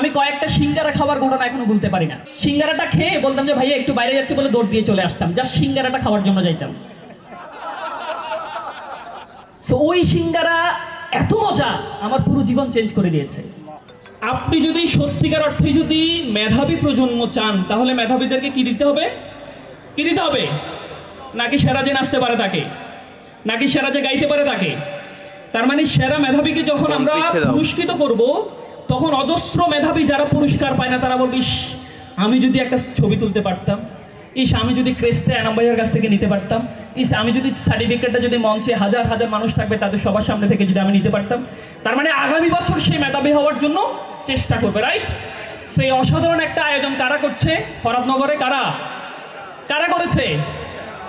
আমি কয়েকটা সিঙ্গারা খাবার ঘটনা এখনও বলতে পারি না। সিঙ্গারাটা খেয়ে বলতাম যে ভাইয়া একটু বাইরে যাচ্ছে বলে দৌড় দিয়ে চলে আসতাম। জাস্ট সিঙ্গারাটা খাওয়ার জন্য যাইতাম। তো ওই সিঙ্গারা এত মজা আমার পুরো জীবন চেঞ্জ করে দিয়েছে। আপনি যদি সত্যিকার অর্থে যদি মেধাবী প্রজন্ম চান তাহলে মেধাবীদেরকে কি দিতে হবে? কি দিতে হবে? নাকি সেরা যে নাচতে পারে তাকে? নাকি সেরা যে গাইতে পারে তাকে? তার মানে সেরা মেধাবীকে যখন আমরা। পুরস্কৃত করব তখন অজস্র মেধাবী যারা পুরস্কার পায় না, তারা বলবে, ইস, আমি যদি একটা ছবি তুলতে পারতাম, ইস, আমি যদি ক্রেস্টে অ্যানাম ভাইয়ের কাছ থেকে নিতে পারতাম, ইস, আমি যদি সার্টিফিকেটটা যদি মঞ্চে হাজার হাজার মানুষ থাকবে, তাদের সবার সামনে থেকে যদি আমি নিতে পারতাম, তার মানে আগামী বছর সে মেধাবী হওয়ার জন্য চেষ্টা করবে রাইট সেই অসাধারণ একটা আয়োজন কারা করছে? ফরাদনগরে কারা? কারা করেছে?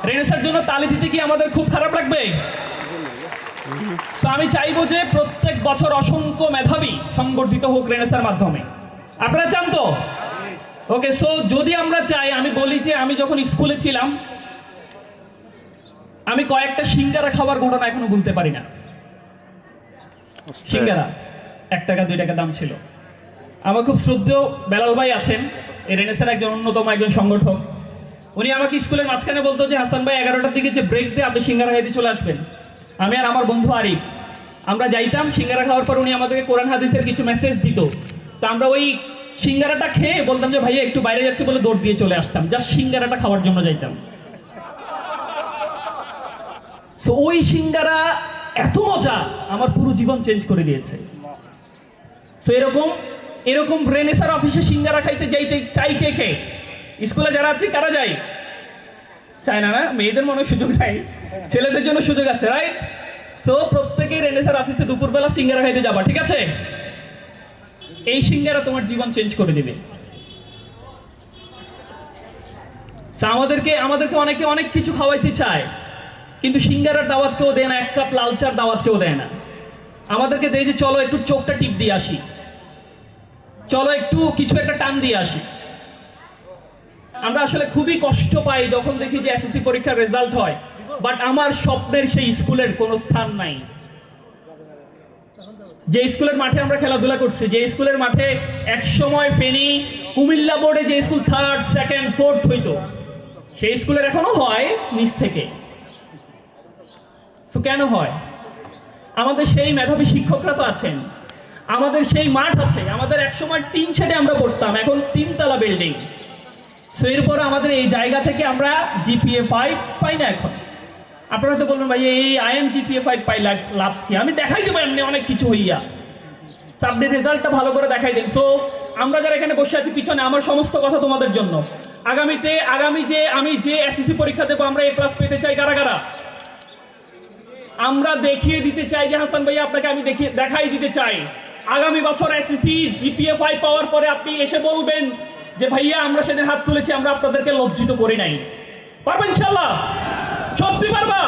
রেনেসার জন্য তালি দিতে কি আমাদের খুব খারাপ লাগবে? তো আমি চাইব যে প্রত্যেক বছর অসংখ্য মেধাবী সংবর্ধিত হোক রেনেসার মাধ্যমে। আপনারা চান তো? ওকে সো যদি আমরা চাই আমি বলি যে আমি যখন স্কুলে ছিলাম আমি কয়েকটা সিঙ্গারা খাবার ঘটনা এখনও বলতে পারি না। সিঙ্গারা এক টাকা দুই টাকা দাম ছিল। আমার খুব শ্রদ্ধেয় বেলাল ভাই আছেন এই রেনেসার একজন অন্যতম একজন সংগঠক। উনি আমাকে স্কুলের মাঝখানে বলতো যে হাসান ভাই এগারোটার দিকে যে ব্রেক দিয়ে আপনি সিঙ্গারা খাইতে চলে আসবেন। আমি আর আমার বন্ধু আরিফ, আমরা যাইতাম, সিঙ্গারা খাওয়ার পর উনি আমাদেরকে কোরআন হাদিসের কিছু মেসেজ দিত। তো আমরা ওই সিঙ্গারাটা খেয়ে বলতাম যে, ভাইয়া, একটু বাইরে যাচ্ছে বলে দৌড় দিয়ে চলে আসতাম। জাস্ট সিঙ্গারাটা খাওয়ার জন্য যাইতাম। তো ওই সিঙ্গারা এত মজা, আমার পুরো জীবন চেঞ্জ করে দিয়েছে। তো এরকম এরকম রেনেসার অফিসে সিঙ্গারা খাইতে যাইতে চাই কে কে? স্কুলে যারা আছে, কারা যায়? চায় না না মেয়েদের মনে সুযোগ নাই, ছেলেদের জন্য সুযোগ আছে রাইট সো প্রত্যেকেই রেনেসার অফিসে দুপুরবেলা সিঙ্গারা খাইতে যাবা, ঠিক আছে? এই সিঙ্গারা তোমার জীবন চেঞ্জ করে দিবে। আমাদেরকে আমাদেরকে অনেকে অনেক কিছু খাওয়াইতে চায়, কিন্তু সিঙ্গারার দাওয়াত কেউ দেয় না, এক কাপ দাওয়াত কেউ দেয় না। আমাদেরকে দেয় যে, চলো একটু চোখটা টিপ দিয়ে আসি। চলো একটু কিছু একটা টান দিয়ে আসি। আমরা আসলে খুবই কষ্ট পাই যখন দেখি যে এসএসসি পরীক্ষার রেজাল্ট হয় বাট আমার স্বপ্নের সেই স্কুলের কোনো স্থান নাই। যে স্কুলের মাঠে আমরা খেলাধুলা করছি, যে স্কুলের মাঠে এক সময় ফেনী কুমিল্লা বোর্ডে যে স্কুল থার্ড সেকেন্ড ফোর্থ হইতো, সেই স্কুলের এখনও হয় নিচ থেকে। তো কেন হয়? আমাদের সেই মেধাবী শিক্ষকরা তো আছেন, আমাদের সেই মাঠ আছে, আমাদের একসময় তিন ছেড়ে আমরা পড়তাম, এখন তিনতলা বিল্ডিং সো এরপর আমাদের এই জায়গা থেকে আমরা জিপিএ ফাইভ পাই না এখন। আপনারা তো বলবেন ভাই, এই আই আইএম জিপিএ ফাইভ পাই লাভ কি? আমি দেখাই দেবো, এমনি অনেক কিছু হইয়া। আপনি রেজাল্টটা ভালো করে দেখাই দিন। সো আমরা যারা এখানে বসে আছি, পিছনে আমার সমস্ত কথা তোমাদের জন্য। আগামীতে, আগামী যে, আমি যে এসএসসি পরীক্ষা দেবো, আমরা এ প্লাস পেতে চাই কারা কারা? আমরা দেখিয়ে দিতে চাই যে, হাসান ভাই আপনাকে আমি দেখিয়ে, দেখাই দিতে চাই। আগামী বছর এসএসসি জিপিএ ফাইভ পাওয়ার পরে আপনি এসে বলবেন যে ভাইয়া, আমরা সেদিন হাত তুলেছি, আমরা আপনাদেরকে লজ্জিত করি নাই। পারবেন ইনশাল্লাহ সত্যি পারবা?